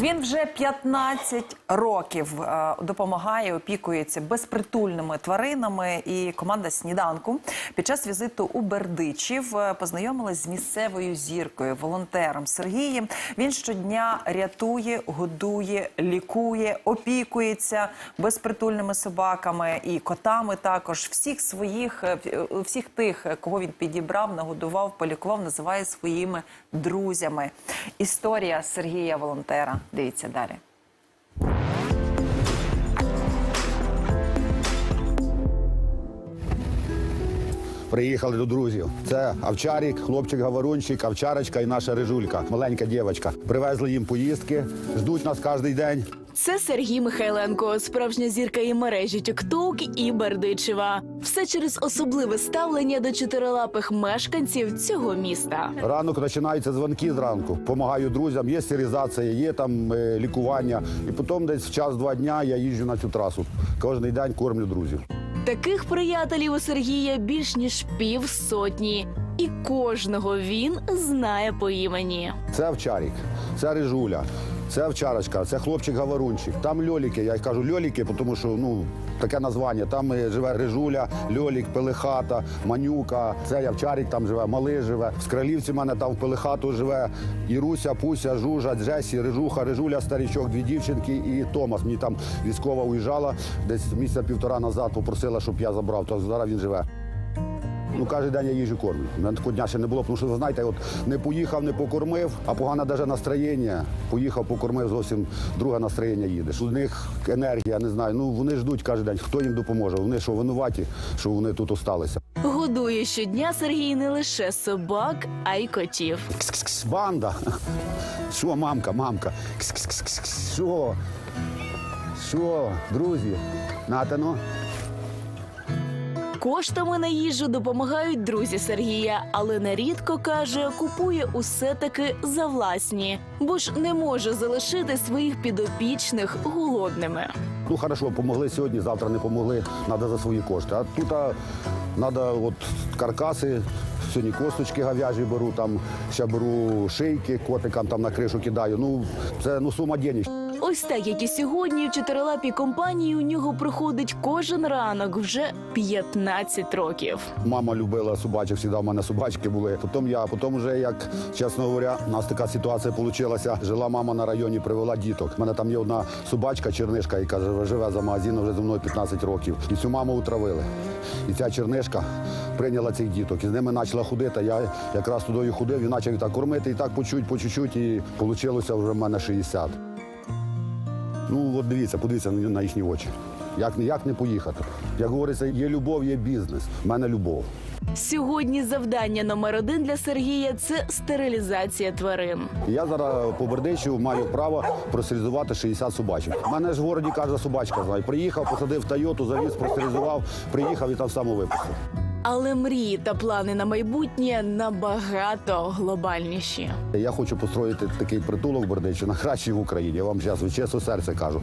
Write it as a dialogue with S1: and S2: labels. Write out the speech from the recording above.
S1: Він вже 15 років е, допомагає, опікується безпритульними тваринами. І команда сніданку під час візиту у Бердичів е, познайомилась з місцевою зіркою, волонтером Сергієм. Він щодня рятує, годує, лікує, опікується безпритульними собаками і котами. Також всіх своїх, е, всіх тих, кого він підібрав, нагодував, полікував, називає своїми друзями. Історія Сергія волонтера. Дивіться далі.
S2: Приїхали до друзів. Це овчарік, хлопчик говорунчик, овчарочка і наша рижулька, маленька дівчинка. Привезли їм поїздки, ждуть нас кожен день.
S3: Це Сергій Михайленко, справжня зірка і мережі TikTok і Бердичева. Все через особливе ставлення до чотирилапих мешканців цього міста.
S2: Ранок починаються дзвонки зранку. Помагаю друзям, є стерилізація, є там е, лікування. І потім десь в час-два дня я їжджу на цю трасу. Кожен день кормлю друзів.
S3: Таких приятелів у Сергія більш ніж півсотні, і кожного він знає по імені.
S2: Це овчарик, це рижуля, це овчарочка, це хлопчик говорунчик. Там льоліки. Я кажу льоліки, тому що ну таке названня. Там е, живе рижуля, льолік, пелехата, манюка. Це овчарик там живе, малий живе. В Скралівці в мене там в пелехату живе Іруся, Пуся, Жужа, Джесі, Рижуха, Рижуля, старічок, дві дівчинки і Томас. Мені там військова уїжджала десь місяця півтора назад, попросила, щоб я забрав. То зараз він живе. Ну, кожен день я їжу кормлю. У мене такого дня ще не було, тому що ви знаєте, от не поїхав, не покормив, а погане навіть настроєння. Поїхав, покормив, зовсім друге настроєння їдеш. У них енергія, не знаю. Ну вони ждуть кожен день, хто їм допоможе. Вони що винуваті, що вони тут осталися.
S3: Годує щодня Сергій не лише собак, а й котів.
S2: Кс-кс-кс, банда. Що, мамка, мамка? Кс-кс-кс-кс, Що? Що, друзі? Натано.
S3: Коштами на їжу допомагають друзі Сергія, але нерідко каже, купує усе таки за власні, бо ж не може залишити своїх підопічних голодними.
S2: Ну хорошо, помогли сьогодні, завтра не помогли, треба за свої кошти. А тут треба от каркаси, сьогодні косточки говяжі беру, там ще беру шийки, котикам там на кришу кидаю. Ну це ну сума денег.
S3: Ось так, як і сьогодні, в чотирилапій компанії у нього приходить кожен ранок вже 15 років.
S2: Мама любила собачок, завжди в мене собачки були. Потім я, потім вже, як чесно говоря, у нас така ситуація вийшла. Жила мама на районі, привела діток. У мене там є одна собачка, чернишка, яка живе- за магазином вже зі мною 15 років. І цю маму утравили. І ця чернишка прийняла цих діток. І з ними почала ходити. Я якраз туди ходив і почав їх так кормити, і так по чуть, по чуть-чуть, і вийшло вже в мене 60. Ну, от дивіться, подивіться на на їхні очі. Як, як не поїхати? Як говориться, є любов, є бізнес. У мене любов.
S3: Сьогодні завдання номер один для Сергія це стерилізація тварин.
S2: Я зараз по Бердичу маю право простерилізувати 60 собачок. У мене ж в городі кожна собачка знає. Приїхав, посадив Тойоту, завіз, простерилізував, приїхав і там само випустив.
S3: Але мрії та плани на майбутнє набагато глобальніші.
S2: Я хочу построїти такий притулок в кращий в Україні. Я вам зараз від чесного серця кажу.